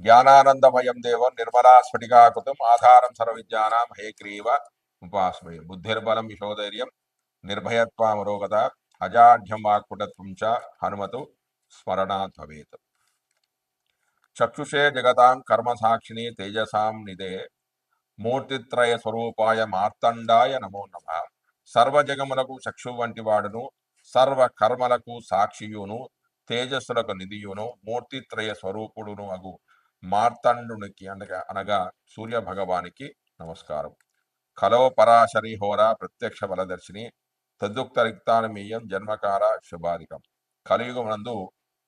జ్ఞానానందమయం దేవం నిర్మలా స్ఫటికాకృతం ఆధారం సర్వవిజ్ఞానం హేగ్రీవ ఉపాస్మయ బుద్ధిర్బలం యశోధైర్యం నిర్భయత్వామరోగత అజాఢ్యం వాక్పుటత్వం చ హనుమతు స్మరణాత్వేత్ చక్షుషే జగతాం కర్మ సాక్షిణి తేజసాం నిదే. మూర్తిత్రయ స్వరూపాయ మార్తండాయ నమో నమ. సర్వజగములకు చక్షు వంటి వాడును సర్వ కర్మలకు సాక్షియును తేజస్సులకు నిధియును మూర్తిత్రయ స్వరూపుడును అగు. మార్తాండునికి అనగా అనగా సూర్య భగవానికి నమస్కారం. కలో పరాశరి హోర ప్రత్యక్ష బలదర్శిని తదుక్త రిక్తానమీయం జన్మకార శుభాధికం కలియుగమునందు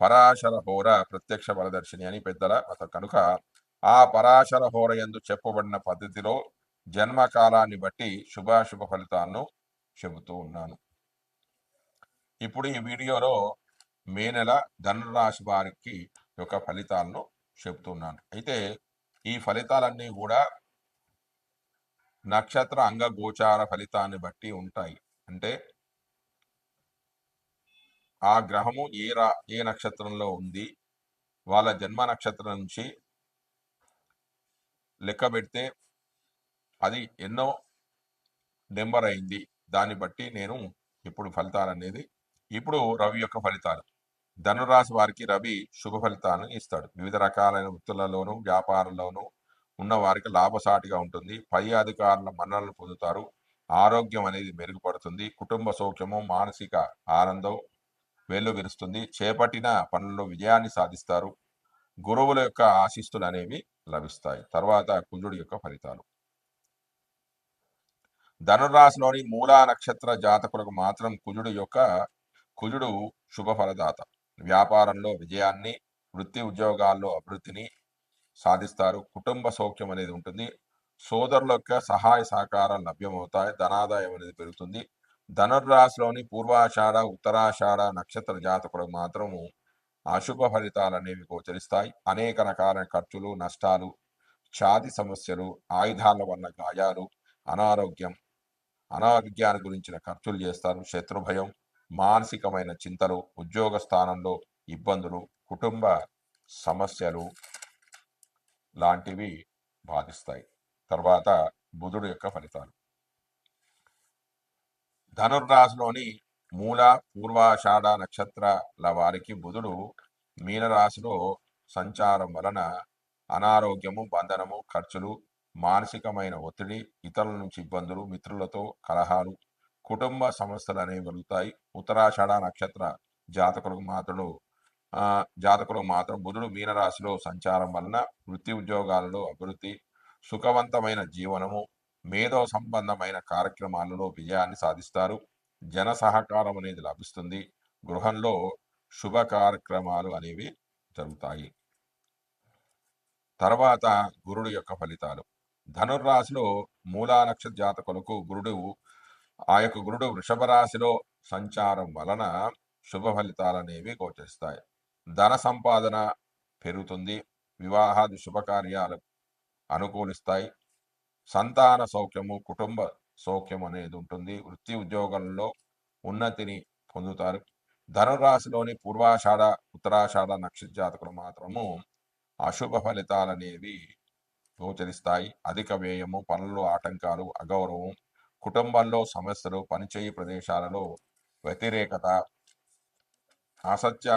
పరాశర హోర ప్రత్యక్ష బలదర్శిని అని పెద్దల మత కనుక ఆ పరాశర హోర యందు చెప్పబడిన పద్ధతిలో జన్మకాలాన్ని బట్టి శుభాశుభ ఫలితాలను చెబుతూ ఉన్నాను. ఇప్పుడు ఈ వీడియోలో మే నెల ధనురాశి వారికి యొక్క ఫలితాలను చెప్తున్నాను. అయితే ఈ ఫలితాలన్నీ కూడా నక్షత్ర అంగ గోచార ఫలితాన్ని బట్టి ఉంటాయి. అంటే ఆ గ్రహము ఏ రా ఏ నక్షత్రంలో ఉంది వాళ్ళ జన్మ నక్షత్రం నుంచి లెక్క పెడితే అది ఎన్నో నెంబర్ అయింది. దాన్ని బట్టి నేను ఇప్పుడు ఫలితాలు అనేది ఇప్పుడు రవి యొక్క ఫలితాలు. ధనురాశి వారికి రవి శుభ ఫలితాలను ఇస్తాడు. వివిధ రకాలైన వృత్తులలోనూ వ్యాపారంలోనూ ఉన్న వారికి లాభసాటిగా ఉంటుంది. పై అధికారుల మన్ననలు పొందుతారు. ఆరోగ్యం అనేది మెరుగుపడుతుంది. కుటుంబ సౌఖ్యము మానసిక ఆనందం వెల్లువిరుస్తుంది చేపట్టిన పనుల్లో విజయాన్ని సాధిస్తారు. గురువుల యొక్క ఆశిస్తులు అనేవి లభిస్తాయి. తర్వాత కుజుడి యొక్క ఫలితాలు. ధనురాశిలోని మూలా నక్షత్ర జాతకులకు మాత్రం కుజుడు యొక్క కుజుడు శుభ ఫలదాత. వ్యాపారంలో విజయాన్ని వృత్తి ఉద్యోగాల్లో అభివృద్ధిని సాధిస్తారు. కుటుంబ సౌఖ్యం అనేది ఉంటుంది. సోదరుల యొక్క సహాయ సహకారాలు లభ్యమవుతాయి. ధనాదాయం అనేది పెరుగుతుంది. ధనుర్రాశిలోని పూర్వాషాఢ ఉత్తరాషాఢ నక్షత్ర జాతకులకు మాత్రము అశుభ ఫలితాలు అనేవి గోచరిస్తాయి. అనేక రకాల ఖర్చులు నష్టాలు ఛాతి సమస్యలు ఆయుధాల వల్ల గాయాలు అనారోగ్యం అనారోగ్యాన్ని గురించిన ఖర్చులు చేస్తారు. శత్రుభయం మానసికమైన చింతలు ఉద్యోగ స్థానంలో ఇబ్బందులు కుటుంబ సమస్యలు లాంటివి బాధిస్తాయి. తర్వాత బుధుడు యొక్క ఫలితాలు. ధనుర్రాశిలోని మూల పూర్వాషాఢ నక్షత్రాల వారికి బుధుడు మీనరాశిలో సంచారం వలన అనారోగ్యము బంధనము ఖర్చులు మానసికమైన ఒత్తిడి ఇతరుల నుంచి ఇబ్బందులు మిత్రులతో కలహాలు కుటుంబ సమస్యలు అనేవి కలుగుతాయి. ఉత్తరాషాఢ నక్షత్ర జాతకులకు మాత్రం జాతకులు జాతకులకు మాత్రం బుధుడు మీనరాశిలో సంచారం వలన వృత్తి ఉద్యోగాలలో అభివృద్ధి సుఖవంతమైన జీవనము మేధో సంబంధమైన కార్యక్రమాలలో విజయాన్ని సాధిస్తారు. జన సహకారం అనేది లభిస్తుంది. గృహంలో శుభ కార్యక్రమాలు అనేవి జరుగుతాయి. తర్వాత గురుడు యొక్క ఫలితాలు. ధనుర్రాశిలో మూలా నక్షత్ర జాతకులకు గురుడు ఆ యొక్క గురుడు వృషభ రాశిలో సంచారం వలన శుభ ఫలితాలనేవి గోచరిస్తాయి. ధన సంపాదన పెరుగుతుంది. వివాహాది శుభకార్యాలు అనుకూలిస్తాయి. సంతాన సౌఖ్యము కుటుంబ సౌఖ్యం అనేది ఉంటుంది. వృత్తి ఉద్యోగంలో ఉన్నతిని పొందుతారు. ధనురాశిలోని పూర్వాషాఢ ఉత్తరాషాఢ నక్షత్ర జాతకులు మాత్రము అశుభ ఫలితాలనేవి గోచరిస్తాయి. అధిక వ్యయము పనులు ఆటంకాలు అగౌరవం కుటుంబంలో సమస్యలు పనిచేయి ప్రదేశాలలో వ్యతిరేకత అసత్య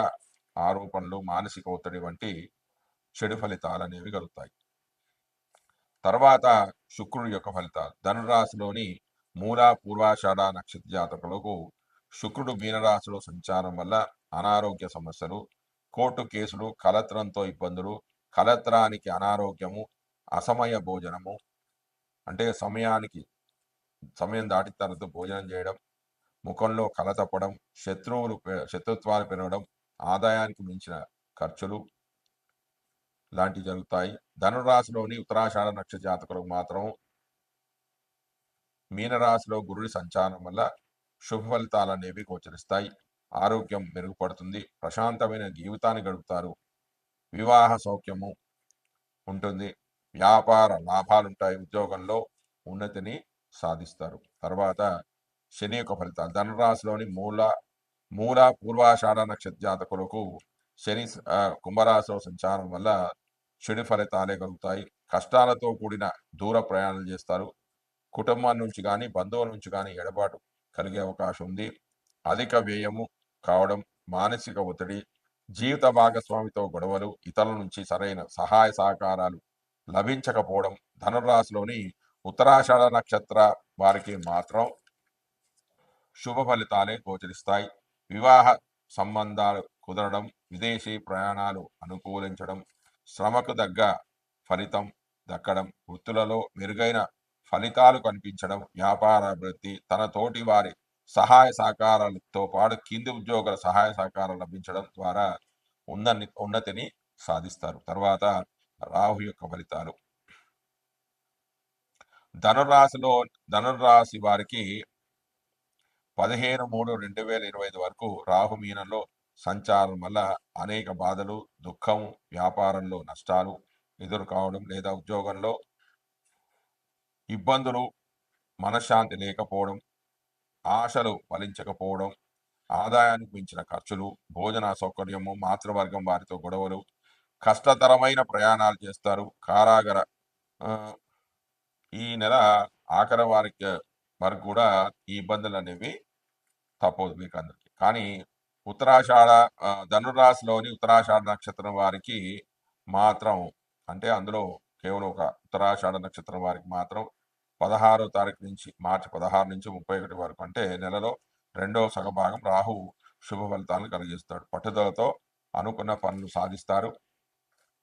ఆరోపణలు మానసిక ఒత్తిడి వంటి చెడు ఫలితాలు అనేవి కలుగుతాయి. తర్వాత శుక్రుడి యొక్క ఫలితాలు. ధనురాశిలోని మూల పూర్వాషాఢ నక్షత్ర జాతకులకు శుక్రుడు మీనరాశిలో సంచారం వల్ల అనారోగ్య సమస్యలు కోర్టు కేసులు కలత్రంతో ఇబ్బందులు కలత్రానికి అనారోగ్యము అసమయ భోజనము అంటే సమయానికి సమయం దాటి తనతో భోజనం చేయడం ముఖంలో కలతప్పడం శత్రువులు శత్రుత్వాలు పెరగడం ఆదాయానికి మించిన ఖర్చులు లాంటివి జరుగుతాయి. ధనురాశిలోని ఉత్తరాషాఢ నక్షత్ర జాతకులకు మాత్రం మీనరాశిలో గురుడి సంచారం వల్ల శుభ ఫలితాలు అనేవి గోచరిస్తాయి. ఆరోగ్యం మెరుగుపడుతుంది. ప్రశాంతమైన జీవితాన్ని గడుపుతారు. వివాహ సౌఖ్యము ఉంటుంది. వ్యాపార లాభాలుంటాయి. ఉద్యోగంలో ఉన్నతిని సాధిస్తారు. తర్వాత శని యొక్క ఫలితాలు. ధనురాశిలోని మూల మూల పూర్వాషాఢ నక్షత్ర జాతకులకు శని కుంభరాశిలో సంచారం వల్ల చెడు ఫలితాలే కలుగుతాయి. కష్టాలతో కూడిన దూర ప్రయాణం చేస్తారు. కుటుంబం నుంచి కానీ బంధువుల నుంచి కానీ ఎడబాటు కలిగే అవకాశం ఉంది. అధిక వ్యయము కావడం మానసిక ఒత్తిడి జీవిత భాగస్వామితో గొడవలు ఇతరుల నుంచి సరైన సహాయ సహకారాలు లభించకపోవడం ధనురాశిలోని ఉత్తరాషాఢ నక్షత్ర వారికి మాత్రం శుభ ఫలితాలే గోచరిస్తాయి. వివాహ సంబంధాలు కుదరడం విదేశీ ప్రయాణాలు అనుకూలించడం శ్రమకు తగ్గ ఫలితం దక్కడం వృత్తులలో మెరుగైన ఫలితాలు కనిపించడం వ్యాపార అభివృద్ధి తన తోటి వారి సహాయ సహకారాలతో పాటు కింది ఉద్యోగుల సహాయ సహకారాలు లభించడం ద్వారా ఉన్న ఉన్నతిని సాధిస్తారు. తర్వాత రాహు యొక్క ఫలితాలు. ధనురాశిలో ధనురాశి వారికి పదిహేను మూడు రెండు వేల ఇరవై ఐదు వరకు రాహు మీనంలో సంచారం వల్ల అనేక బాధలు దుఃఖం వ్యాపారంలో నష్టాలు ఎదురు కావడం లేదా ఉద్యోగంలో ఇబ్బందులు మనశ్శాంతి లేకపోవడం ఆశలు ఫలించకపోవడం ఆదాయానికి మించిన ఖర్చులు భోజన సౌకర్యము మాతృవర్గం వారితో గొడవలు కష్టతరమైన ప్రయాణాలు చేస్తారు కారాగర ఈ నెల ఆఖరి వారికి వరకు కూడా ఈ ఇబ్బందులు అనేవి తప్పదు మీకు అందరికి కానీ ఉత్తరాషాఢ ధనురాశిలోని ఉత్తరాషాఢ నక్షత్రం వారికి మాత్రం అంటే అందులో కేవలం ఒక ఉత్తరాషాఢ నక్షత్రం వారికి మాత్రం పదహారో తారీఖు నుంచి మార్చి పదహారు నుంచి ముప్పై ఒకటి వరకు అంటే నెలలో రెండో సగభాగం రాహు శుభ ఫలితాలను కలిగిస్తాడు. పట్టుదలతో అనుకున్న పనులు సాధిస్తారు.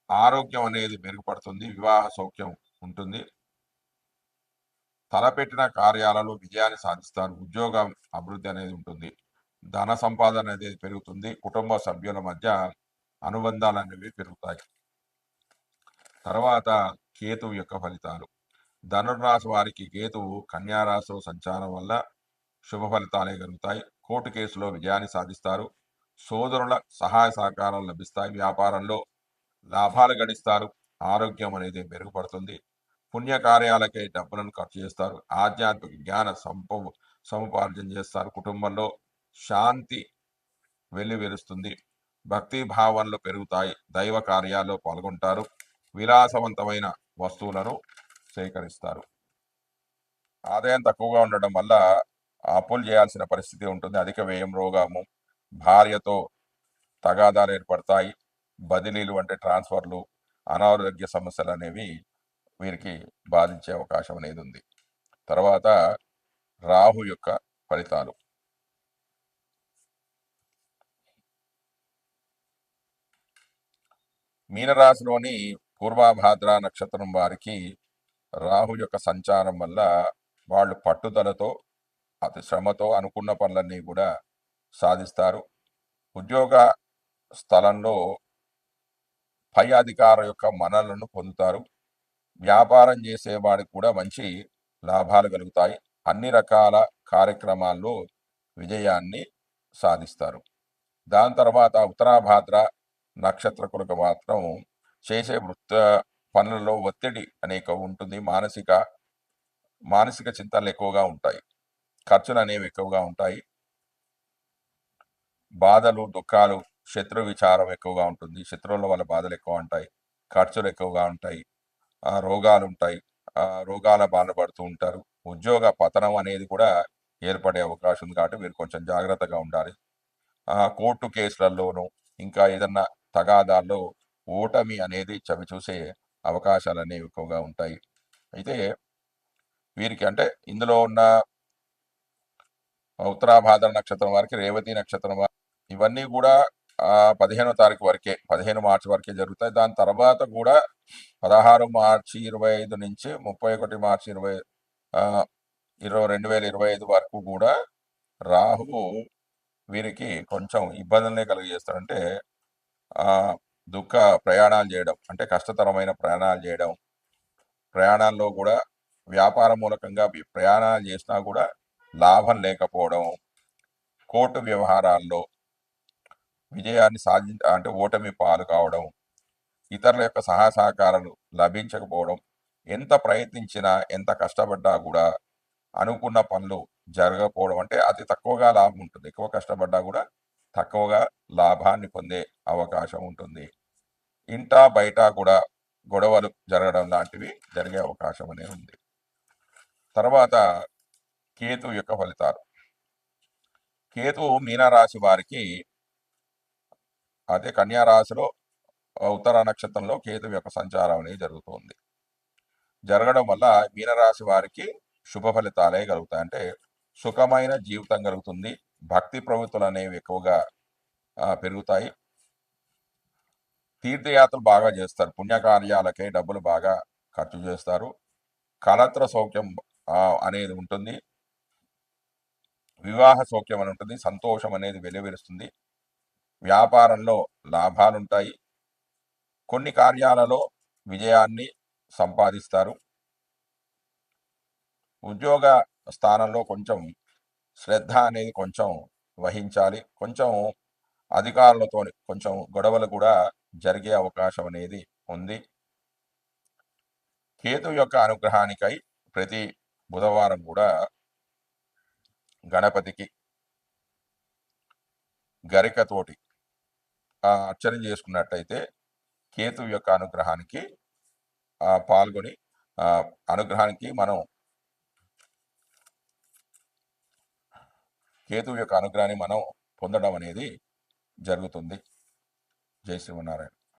ఆరోగ్యం అనేది మెరుగుపడుతుంది వివాహ సౌఖ్యం ఉంటుంది. తలపెట్టిన కార్యాలలో విజయాన్ని సాధిస్తారు. ఉద్యోగం అభివృద్ధి అనేది ఉంటుంది. ధన సంపాదన అనేది పెరుగుతుంది. కుటుంబ సభ్యుల మధ్య అనుబంధాలు అనేవి పెరుగుతాయి. తర్వాత కేతువు యొక్క ఫలితాలు. ధనుర్రాశి వారికి కేతువు కన్యారాశిలో సంచారం వల్ల శుభ ఫలితాలే కలుగుతాయి. కోర్టు కేసులో విజయాన్ని సాధిస్తారు. సోదరుల సహాయ సహకారాలు లభిస్తాయి. వ్యాపారంలో లాభాలు గడిస్తారు ఆరోగ్యం అనేది మెరుగుపడుతుంది. పుణ్యకార్యాలకై డబ్బులను ఖర్చు చేస్తారు. ఆధ్యాత్మిక జ్ఞాన సంప సముపార్జన చేస్తారు. కుటుంబంలో శాంతి వెళ్ళి వెలుస్తుంది భక్తి భావనలు పెరుగుతాయి. దైవ కార్యాల్లో పాల్గొంటారు. విలాసవంతమైన వస్తువులను సేకరిస్తారు. ఆదాయం తక్కువగా ఉండడం వల్ల అప్పులు చేయాల్సిన పరిస్థితి ఉంటుంది. అధిక వ్యయం రోగము భార్యతో తగాదాలు ఏర్పడతాయి. బదిలీలు అంటే ట్రాన్స్ఫర్లు అనారోగ్య సమస్యలు అనేవి వీరికి బాధించే అవకాశం అనేది ఉంది. తర్వాత రాహు యొక్క ఫలితాలు. మీనరాశిలోని పూర్వాభాద్ర నక్షత్రం వారికి రాహు యొక్క సంచారం వల్ల వాళ్ళు పట్టుదలతో అతి శ్రమతో అనుకున్న పనులన్నీ కూడా సాధిస్తారు. ఉద్యోగ స్థలంలో పై అధికార యొక్క మనలను పొందుతారు. వ్యాపారం చేసేవాడికి కూడా మంచి లాభాలు కలుగుతాయి. అన్ని రకాల కార్యక్రమాల్లో విజయాన్ని సాధిస్తారు. దాని తర్వాత ఉత్తరాభాద్ర నక్షత్రకులకు మాత్రం చేసే వృత్త పనులలో ఒత్తిడి అనేక ఉంటుంది. మానసిక మానసిక చింతనలు ఎక్కువగా ఉంటాయి. ఖర్చులు అనేవి ఎక్కువగా ఉంటాయి. బాధలు దుఃఖాలు శత్రు విచారం ఎక్కువగా ఉంటుంది. శత్రువుల వల్ల బాధలు ఎక్కువ ఉంటాయి. ఖర్చులు ఎక్కువగా ఉంటాయి. రోగాలు ఉంటాయి ఆ, రోగాల బాధపడుతూ ఉంటారు. ఉద్యోగ పతనం అనేది కూడా ఏర్పడే అవకాశం ఉంది కాబట్టి మీరు కొంచెం జాగ్రత్తగా ఉండాలి. ఆ, కోర్టు కేసులలోనూ ఇంకా ఏదన్నా తగాదాల్లో ఓటమి అనేది చవి చూసే అవకాశాలు అనేవి ఎక్కువగా ఉంటాయి. అయితే వీరికి అంటే ఇందులో ఉన్న ఉత్తరాభాద్ర నక్షత్రం వారికి రేవతి నక్షత్రం వారి ఇవన్నీ కూడా పదిహేనో తారీఖు వరకే పదిహేను మార్చి వరకే జరుగుతాయి. దాని తర్వాత కూడా పదహారు మార్చి ఇరవై ఐదు నుంచి ముప్పై ఒకటి మార్చి ఇరవై ఇరవై రెండు వేల ఇరవై ఐదు వరకు కూడా రాహువు వీరికి కొంచెం ఇబ్బందులనే కలిగజేస్తాడంటే ఆ, దుఃఖ ప్రయాణాలు చేయడం అంటే కష్టతరమైన ప్రయాణాలు చేయడం ప్రయాణాల్లో కూడా వ్యాపార మూలకంగా ప్రయాణాలు చేసినా కూడా లాభం లేకపోవడం కోర్టు వ్యవహారాల్లో విజయాన్ని సాధి అంటే ఓటమి పాలు కావడం ఇతరుల యొక్క సహాయ సహకారాలు లభించకపోవడం ఎంత ప్రయత్నించినా ఎంత కష్టపడ్డా కూడా అనుకున్న పనులు జరగకపోవడం అంటే అతి తక్కువగా లాభం ఉంటుంది. ఎక్కువ కష్టపడ్డా కూడా తక్కువగా లాభాన్ని పొందే అవకాశం ఉంటుంది. ఇంటా బయట కూడా గొడవలు జరగడం లాంటివి జరిగే అవకాశం అనేది ఉంది. తర్వాత కేతు యొక్క ఫలితాలు. కేతు మీనరాశి వారికి అదే కన్యారాశిలో ఉత్తర నక్షత్రంలో కేతు యొక్క సంచారం అనేది జరుగుతుంది. జరగడం వల్ల మీనరాశి వారికి శుభ ఫలితాలే కలుగుతాయి. అంటే సుఖమైన జీవితం కలుగుతుంది. భక్తి ప్రవృత్తులు అనేవి ఎక్కువగా పెరుగుతాయి. తీర్థయాత్రలు బాగా చేస్తారు. పుణ్యకార్యాలకే డబ్బులు బాగా ఖర్చు చేస్తారు. కళత్ర సౌఖ్యం అనేది ఉంటుంది. వివాహ సౌఖ్యం అని ఉంటుంది. సంతోషం అనేది వెలువరుస్తుంది వ్యాపారంలో లాభాలుంటాయి. కొన్ని కార్యాలలో విజయాన్ని సంపాదిస్తారు. ఉద్యోగ స్థానంలో కొంచెం శ్రద్ధ అనేది కొంచెం వహించాలి. కొంచెం అధికారులతో కొంచెం గొడవలు కూడా జరిగే అవకాశం అనేది ఉంది. కేతు యొక్క అనుగ్రహానికై ప్రతి బుధవారం కూడా గణపతికి గరికతోటి అర్చన చేసుకున్నట్టయితే కేతు యొక్క అనుగ్రహానికి పాల్గొని అనుగ్రహానికి మనం కేతు యొక్క అనుగ్రహాన్ని మనం పొందడం అనేది జరుగుతుంది. జై శ్రీమన్నారాయణ.